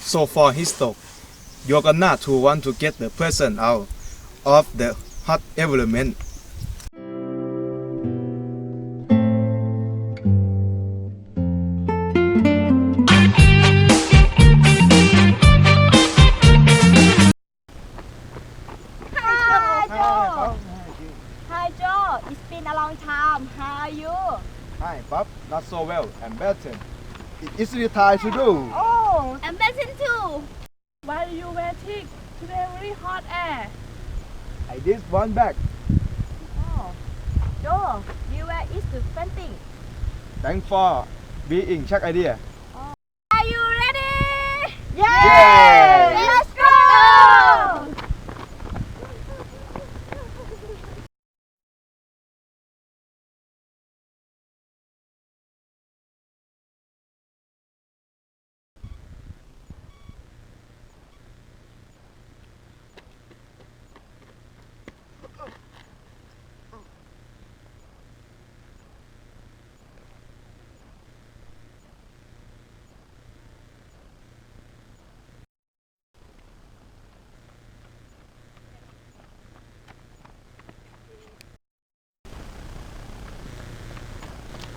So for his talk, you're gonna to want to get the person out of the hot environment. Hi, Joe. Hi, Joe. It's been a long time. How are you? Hi, Bob. Not so well. I'm better. It is really time to do. Oh, I'm better too. Why are you wear waiting? Today very hot air. I did one back. Oh, Joe, you were is the fainting. Thanks for being check idea. Oh. Are you ready? Yes. Let's go.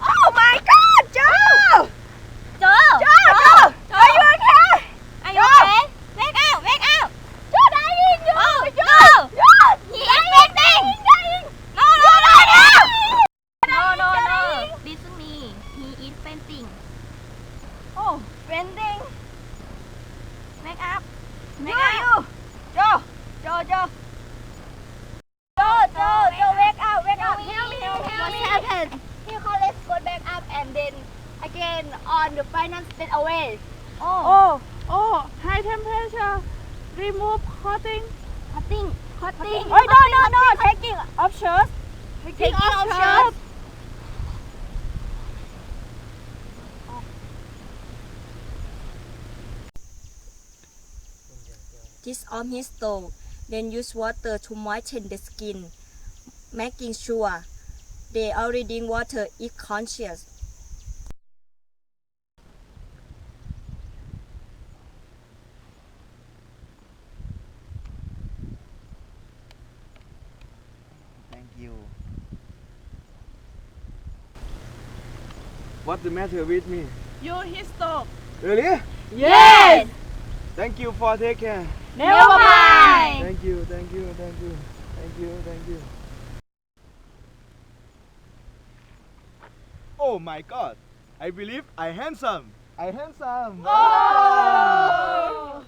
Oh my God, Joe! Joe! Joe! Joe! Are you okay? Are you okay? Wake up! Wake up! Joe dying! Joe! Joe! Joe! He is fainting! No, no, no, no! No, no, no. Listen me. He is fainting. Fainting. Wake up. Wake up. Joe! Joe! Joe! Joe! Joe! Joe! Wake up! Wake up! Help me! Help me! What happened? He call let's go back up and then again on the finance step away. Oh, Oh, oh, high temperature. Remove hotting. cutting, cutting. Oh no no no, taking off shirts. Taking off shirts. This on his toe. Then use water to moisten the skin, making sure the already water is conscious. Thank you. What's the matter with me? You his dog. Really? Yes. Thank you for taking care. Never mind. Thank you, thank you, thank you, thank you, thank you. Oh my god! I believe I handsome. I handsome. Oh.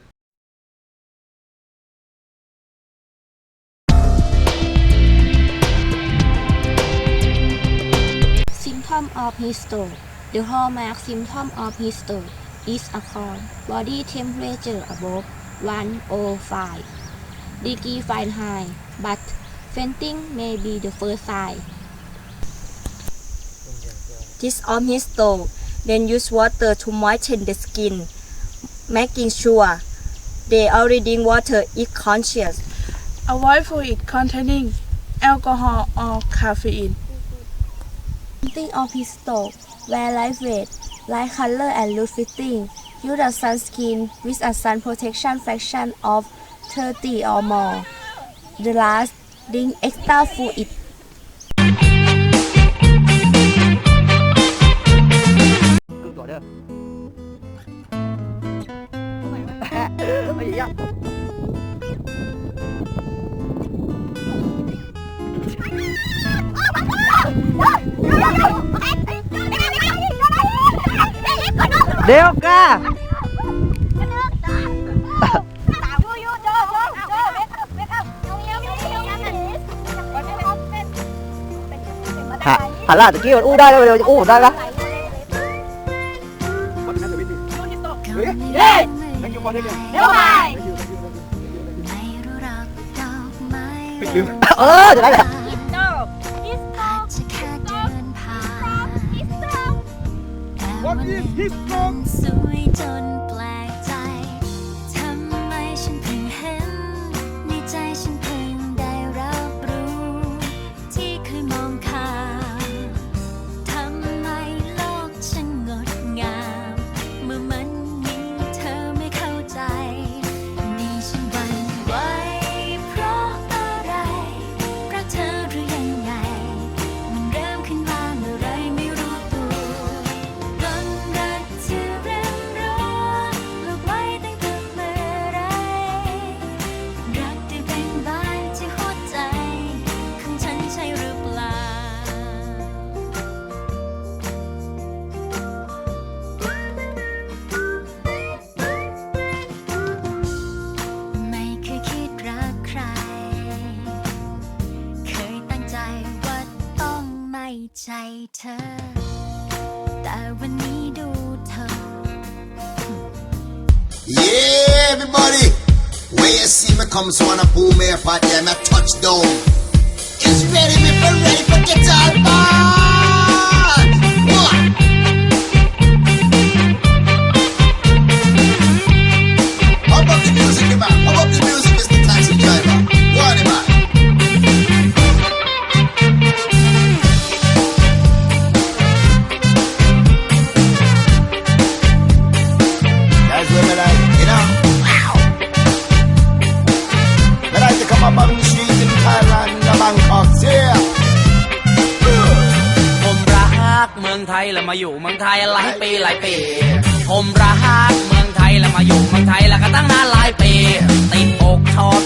Symptom of his toe. The hallmark symptom of his toe is a cold body temperature above 105 degree Fahrenheit, but fainting may be the first sign. This on his toe. Then use water to moisten the skin, making sure the already water is conscious. Avoid food containing alcohol or caffeine. Think of his toe. Wear lightweight, light color and loose fitting. Use a sunscreen with a sun protection fraction of 30 or more. The last, drink extra fluid. 哎呀 Deoka. Hả? Hả là kia u đây rồi, u đây đó. Ừ, rồi đấy. sun. เธอ Yeah everybody. Where you see me come so on a boom air part them a touchdown It's ready me for ready for guitar. bar to come up on the streets in Thailand, in Bangkok, yeah. ผมรักเมืองไทยแล้วมาอยู่เมืองไทยหลายปีหลายปี ผมรักเมืองไทยแล้วมาอยู่เมืองไทยแล้วก็ตั้งนานหลายปี ติดอกชอบ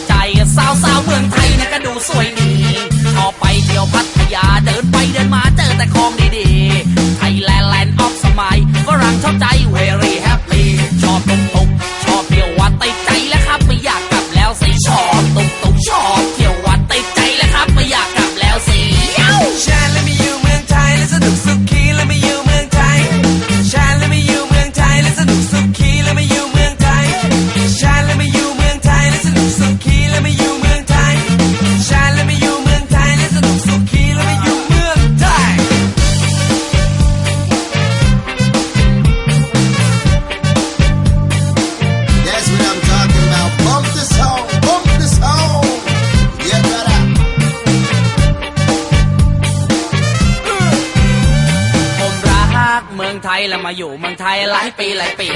ยแล้วมาอยู่เมืองไทยหลายปีหลายปี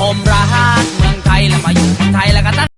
ผมรักเมืองไทยแล้วมาอยู่เมืองไทยแล้วก็ตั้ง